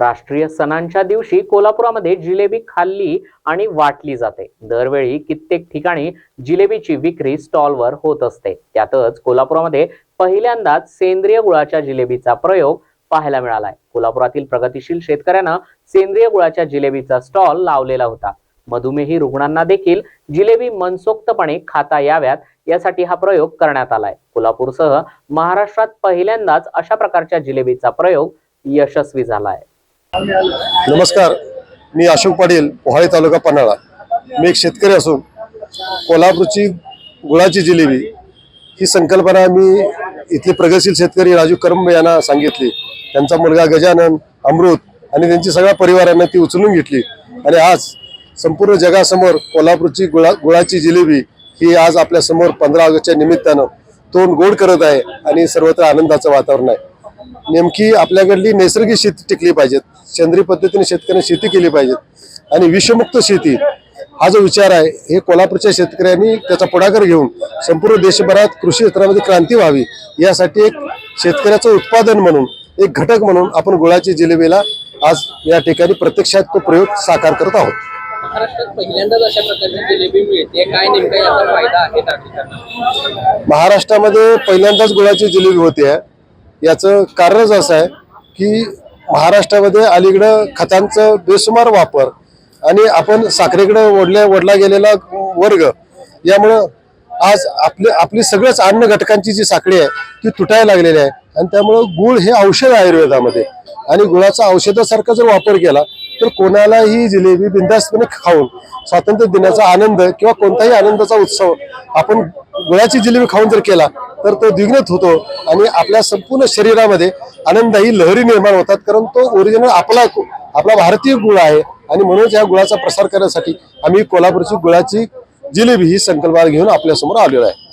राष्ट्रीय सणांच्या दिवशी कोल्हापुरामध्ये जिलेबी खाल्ली आणि वाटली जाते. दरवेळी कित्येक ठिकाणी जिलेबीची विक्री स्टॉलवर होत असते. त्यातच कोल्हापुरामध्ये पहिल्यांदाच सेंद्रिय गुळाच्या जिलेबीचा प्रयोग पाहायला मिळालाय. कोल्हापुरातील प्रगतिशील शेतकऱ्यानं सेंद्रिय गुळाच्या जिलेबीचा स्टॉल लावलेला होता. मधुमेही रुग्णांना देखील जिलेबी मनसोक्तपणे खाता याव्यात यासाठी हा प्रयोग करण्यात आलाय. कोल्हापूरसह महाराष्ट्रात पहिल्यांदाच अशा प्रकारच्या जिलेबीचा प्रयोग यशस्वी झालाय. नमस्कार. मी अशोक पाटील पोहाळी तालुका पन्हाळा. मी एक शेतकरी असून कोल्हापूरची गुळाची जिलेबी ही संकल्पना मी इथले प्रगतशील शेतकरी राजू करंब यांना सांगितली. त्यांचा मुलगा गजानन अमृत आणि त्यांची सगळ्या परिवारांना ती उचलून घेतली. आणि आज संपूर्ण जगासमोर कोल्हापूरची गुळा गुळाची जिलेबी ही आज आपल्यासमोर पंधरा ऑगस्टच्या निमित्तानं तोंड गोड करत आहे आणि सर्वत्र आनंदाचं वातावरण आहे. नेमकी आपल्याकडली नैसर्गिक शेती टिकली पाहिजेत. सेंद्रिय पद्धतीने शेतकऱ्यांनी शेती केली पाहिजे. आणि विषमुक्त शेती हा जो विचार आहे हे कोल्हापूरच्या शेतकऱ्यांनी त्याचा पुढाकार घेऊन संपूर्ण देशभरात कृषी क्षेत्रामध्ये क्रांती व्हावी यासाठी एक शेतकऱ्याचं उत्पादन म्हणून एक घटक म्हणून आपण गुळाची जिलेबीला आज या ठिकाणी प्रत्यक्षात तो प्रयोग साकार करत आहोत. महाराष्ट्रात पहिल्यांदाच अशा प्रकारची जिलेबी मिळते. काय नेमका याचा फायदा आहे नागरिकांना? महाराष्ट्रामध्ये पहिल्यांदाच गुळाची जिलेबी होते आहे याचं कारणच असं आहे की महाराष्ट्रामध्ये अलीकडं खतांचं बेसुमार वापर आणि आपण साखरेकडे ओढल्या ओढला गेलेला वर्ग यामुळं आज आपले आपली सगळ्याच अन्न घटकांची जी साखळी आहे ती तुटायला लागलेली आहे. आणि त्यामुळं गुळ हे औषध आयुर्वेदामध्ये. आणि गुळाचा औषधासारखा जर वापर केला तर कोणालाही जिलेबी बिंदास्तपणे खाऊन स्वातंत्र्य दिनाचा आनंद किंवा कोणताही आनंदाचा उत्सव आपण गुळाची जिलेबी खाऊन जर केला तर तो द्विग्नत होतो आणि आपल्या संपूर्ण शरीरामध्ये आनंदाही लहरी निर्माण होतात कारण तो ओरिजिनल आपला आपला भारतीय गुळ आहे आणि म्हणूनच या गुळाचा प्रसार करण्यासाठी आम्ही कोल्हापूरची गुळाची जिलेबी ही संकल्पना घेऊन आपल्यासमोर आलेलो आहे.